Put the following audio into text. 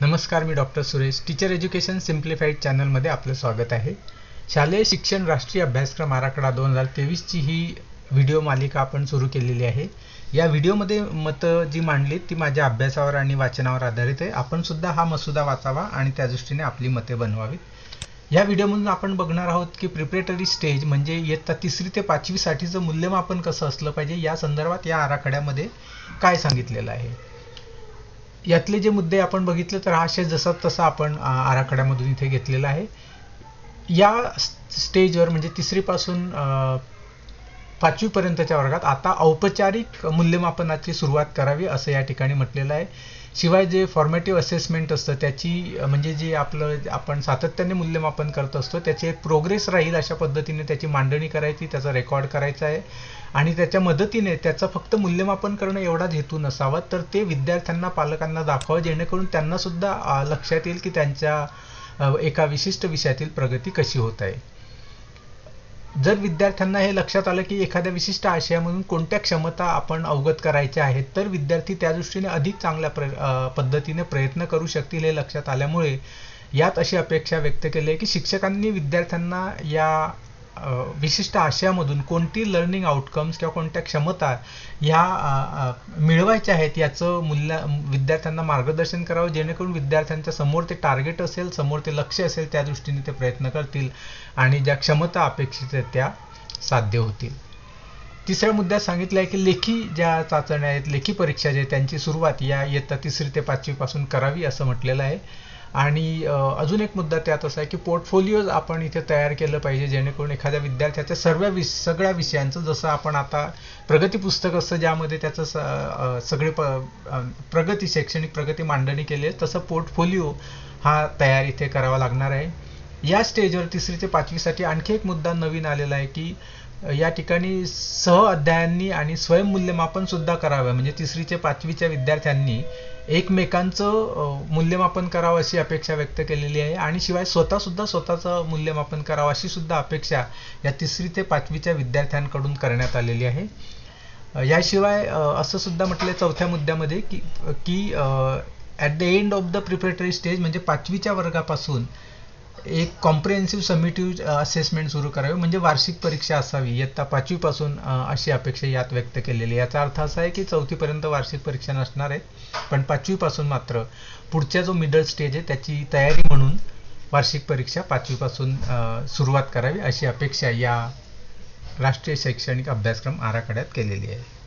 नमस्कार मी doctor Suresh. Teacher education simplified चॅनलमध्ये आपलं स्वागत आहे. शालेय शिक्षण राष्ट्रीय अभ्यासक्रम आराखडा दोन हजार तेवीसची ही व्हिडिओ मालिका आपण सुरू केलेली आहे. या व्हिडिओमध्ये मतं जी मांडलीत ती माझ्या अभ्यासावर आणि वाचनावर आधारित आहे. आपण सुद्धा हा मसुदा वाचावा आणि त्या दृष्टीने आपली मते बनवावीत. या व्हिडिओमधून आपण बघणार आहोत की प्रिपरेटरी स्टेज म्हणजे इयत्ता तिसरी ते पाचवीसाठीचं मूल्यमापन कसं असलं पाहिजे या संदर्भात या आराखड्यामध्ये काय सांगितलेलं आहे. यातले जे मुद्दे आपण बघितले तर हा आशय जसा तसा आपण आराखड्यामधून इथे घेतलेला आहे. या स्टेजवर म्हणजे तिसरीपासून पाचवीपर्यंतच्या वर्गात आता औपचारिक मूल्यमापनाची सुरुवात करावी असं या ठिकाणी म्हटलेलं आहे. शिवाय जे फॉर्मॅटिव्ह असेसमेंट असतं त्याची म्हणजे जे आपलं आपण सातत्याने मूल्यमापन करत असतो त्याचे एक प्रोग्रेस राहील अशा पद्धतीने त्याची मांडणी करायची त्याचा रेकॉर्ड करायचा आहे. आणि त्याच्या मदतीने त्याचं फक्त मूल्यमापन करणं एवढाच हेतू नसावा तर ते विद्यार्थ्यांना पालकांना दाखवावं जेणेकरून त्यांनासुद्धा लक्षात येईल की त्यांच्या एका विशिष्ट विषयातील प्रगती कशी होत आहे. जर विद्यार्थ्यांना हे लक्षात आलं की एखाद्या विशिष्ट आशयामधून कोणत्या क्षमता आपण अवगत करायच्या आहेत तर विद्यार्थी त्या दृष्टीने अधिक चांगल्या प्र पद्धतीने प्रयत्न करू शकतील हे लक्षात आल्यामुळे यात अशी अपेक्षा व्यक्त केली आहे की शिक्षकांनी विद्यार्थ्यांना या विशिष्ट आशयामधून कोणती लर्निंग आउटकम्स किंवा कोणत्या क्षमता ह्या मिळवायच्या आहेत याचं मूल्य विद्यार्थ्यांना मार्गदर्शन करावं जेणेकरून विद्यार्थ्यांच्या समोर ते टार्गेट असेल समोर ते लक्ष असेल त्या दृष्टीने ते प्रयत्न करतील आणि ज्या क्षमता अपेक्षित आहेत त्या साध्य होतील. तिसऱ्या मुद्द्यात सांगितलं आहे की लेखी ज्या चाचण्या आहेत लेखी परीक्षा ज्या त्यांची सुरुवात या इयत्ता तिसरी ते पाचवीपासून करावी असं म्हटलेलं आहे. आणि अजून एक मुद्दा त्यात असा आहे की पोर्टफोलिओज आपण इथे तयार केलं पाहिजे जेणेकरून एखाद्या विद्यार्थ्याच्या सर्व विष सगळ्या विषयांचं जसं आपण आता प्रगती पुस्तक असतं ज्यामध्ये त्याचं स सगळे प प्रगती शैक्षणिक प्रगती मांडणी केली आहे तसं पोर्टफोलिओ हा तयार इथे करावा लागणार आहे. या स्टेजवर तिसरी ते पाचवीसाठी आणखी एक मुद्दा नवीन आलेला आहे की या ठिकाणी सह अध्यायांनी आणि स्वयंमूल्यमापन सुद्धा करावं. म्हणजे तिसरीचे पाचवीच्या विद्यार्थ्यांनी एकमेकांचं मूल्यमापन करावं अशी अपेक्षा व्यक्त केलेली आहे. आणि शिवाय स्वतः सुद्धा स्वतःचं मूल्यमापन करावं अशी सुद्धा अपेक्षा या तिसरी ते पाचवीच्या विद्यार्थ्यांकडून करण्यात आलेली आहे. याशिवाय असं सुद्धा म्हटलंय चौथ्या मुद्द्यामध्ये की की at the end of the preparatory stage म्हणजे पाचवीच्या वर्गापासून एक कॉम्प्रिहेन्सिव्ह समिटिव्ह असेसमेंट सुरू करावे. म्हणजे वार्षिक परीक्षा असावी. इयत्ता पाचवीपासून uh, अशी अपेक्षा यात व्यक्त केलेली याचा अर्थ असा आहे की चौथीपर्यंत वार्षिक परीक्षा नसणार आहेत पण पाचवीपासून मात्र पुढच्या जो मिडल स्टेज आहे त्याची तयारी म्हणून वार्षिक परीक्षा पाचवीपासून uh, सुरुवात करावी अशी अपेक्षा या राष्ट्रीय शैक्षणिक अभ्यासक्रम आराखड्यात केलेली आहे.